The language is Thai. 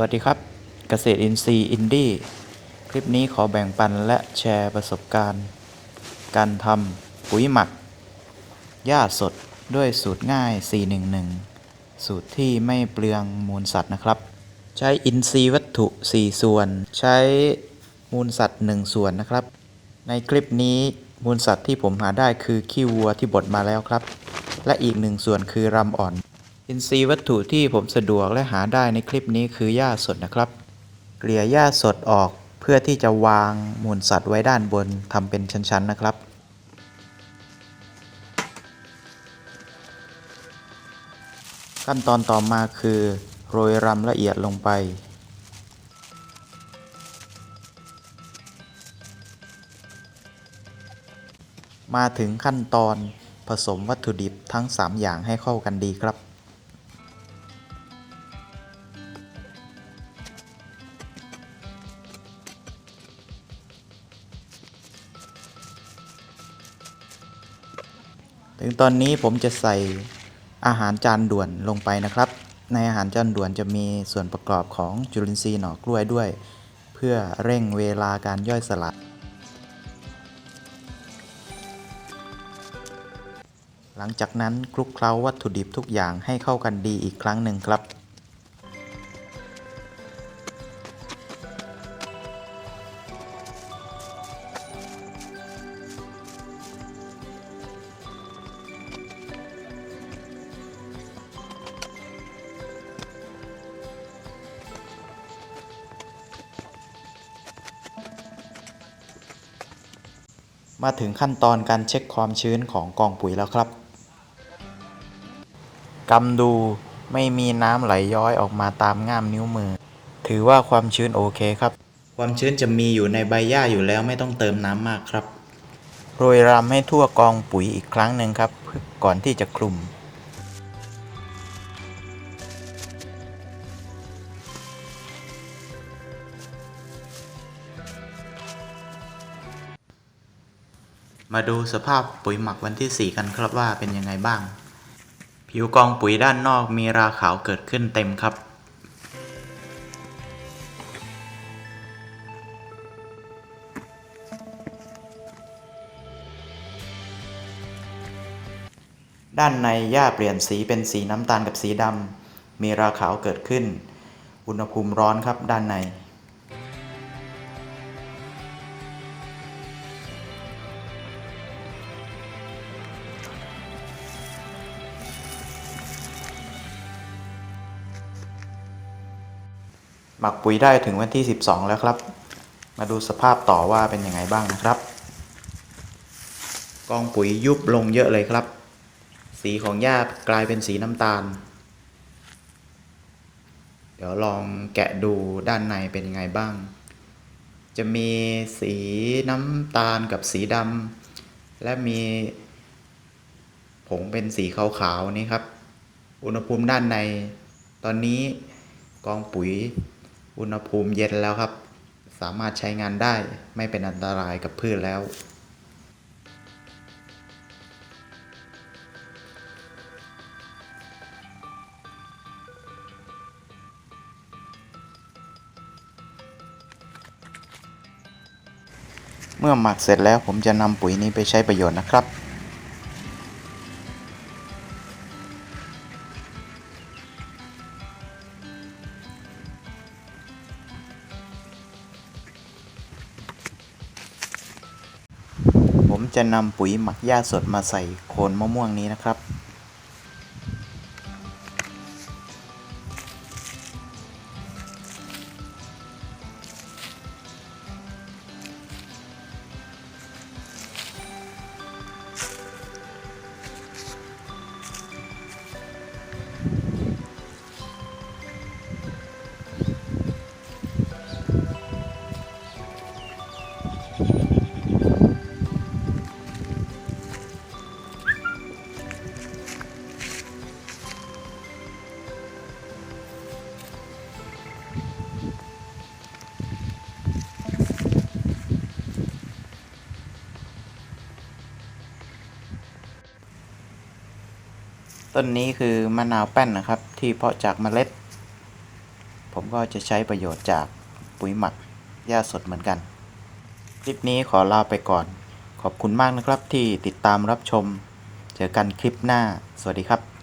วัสดีครับ เกษตรอินทรีย์อินดี้คลิปนี้ขอแบ่งปันและแชร์ประสบการณ์ การทำปุ๋ยหมักหญ้าสดด้วยสูตรง่าย 411 สูตรที่ไม่เปลืองมูลสัตว์นะครับ ใช้อินทรีย์วัตถุ 4 ส่วน ใช้มูลสัตว์ 1 ส่วนนะครับ ในคลิปนี้มูลสัตว์ที่ผมหาได้คือขี้วัวที่บดมาแล้วครับ และอีกหนึ่งส่วนคือรำอ่อน อินทรีย์วัตถุที่ผมสะดวกและหาได้ในคลิปนี้คือหญ้าสดนะครับ เกลี่ยหญ้าสดออกเพื่อที่จะวางมูลสัตว์ไว้ด้านบนทำเป็นชั้นๆนะครับขั้นตอนต่อมาคือโรยรำละเอียดลงไป มาถึงขั้นตอนผสมวัตถุดิบทั้ง 3 อย่างให้เข้ากันดีครับ ถึงตอนนี้ผมจะใส่อาหารจานด่วนลงไปนะครับ ในอาหารจานด่วนจะมีส่วนประกอบของจุลินทรีย์หน่อกล้วยด้วย เพื่อเร่งเวลาการย่อยสลายหลังจากนั้นคลุกเคล้าวัตถุดิบทุกอย่างให้เข้ากันดีอีกครั้งหนึ่งครับ มาถึงขั้นตอนการเช็คความชื้นของกองปุ๋ยแล้วครับกำดูไม่มีน้ำไหลย้อยออกมาตามง่ามนิ้วมือ ถือว่าความชื้นโอเคครับ ความชื้นจะมีอยู่ในใบหญ้าอยู่แล้วไม่ต้องเติมน้ำมากครับ โรยรำให้ทั่วกองปุ๋ยอีกครั้งหนึ่งครับ ก่อนที่จะคลุม มาดูสภาพปุ๋ยหมักวันที่ 4 กันครับว่าเป็นยังไงบ้าง ผิวกองปุ๋ยด้านนอกมีราขาวเกิดขึ้นเต็มครับ ด้านในหญ้าเปลี่ยนสีเป็นสีน้ำตาลกับสีดำมีราขาวเกิดขึ้น อุณหภูมิร้อนครับด้านใน หมักปุ๋ยได้ถึงวันที่ 12 แล้วครับ มาดูสภาพต่อว่าเป็นยังไงบ้างนะครับ กองปุ๋ยยุบลงเยอะเลยครับ สีของหญ้ากลายเป็นสีน้ำตาล เดี๋ยวลองแกะดูด้านในเป็นยังไงบ้าง จะมีสีน้ำตาลกับสีดำและมีผงเป็นสีขาวๆนี่ครับ อุณหภูมิด้านในตอนนี้กองปุ๋ย อุณหภูมิเย็นแล้วครับ สามารถใช้งานได้ไม่เป็นอันตรายกับพืชแล้วเมื่อหมักเสร็จแล้วผมจะนำปุ๋ยนี้ไปใช้ประโยชน์นะครับ ผมจะนำปุ๋ยหมักหญ้าสดมาใส่โคนมะม่วงนี้นะครับ ต้นนี้คือมะนาวแป้นนะครับ ที่เพาะจากเมล็ด ผมก็จะใช้ประโยชน์จากปุ๋ยหมักหญ้าสดเหมือนกัน คลิปนี้ขอลาไปก่อน ขอบคุณมากนะครับที่ติดตามรับชม เจอกันคลิปหน้า สวัสดีครับ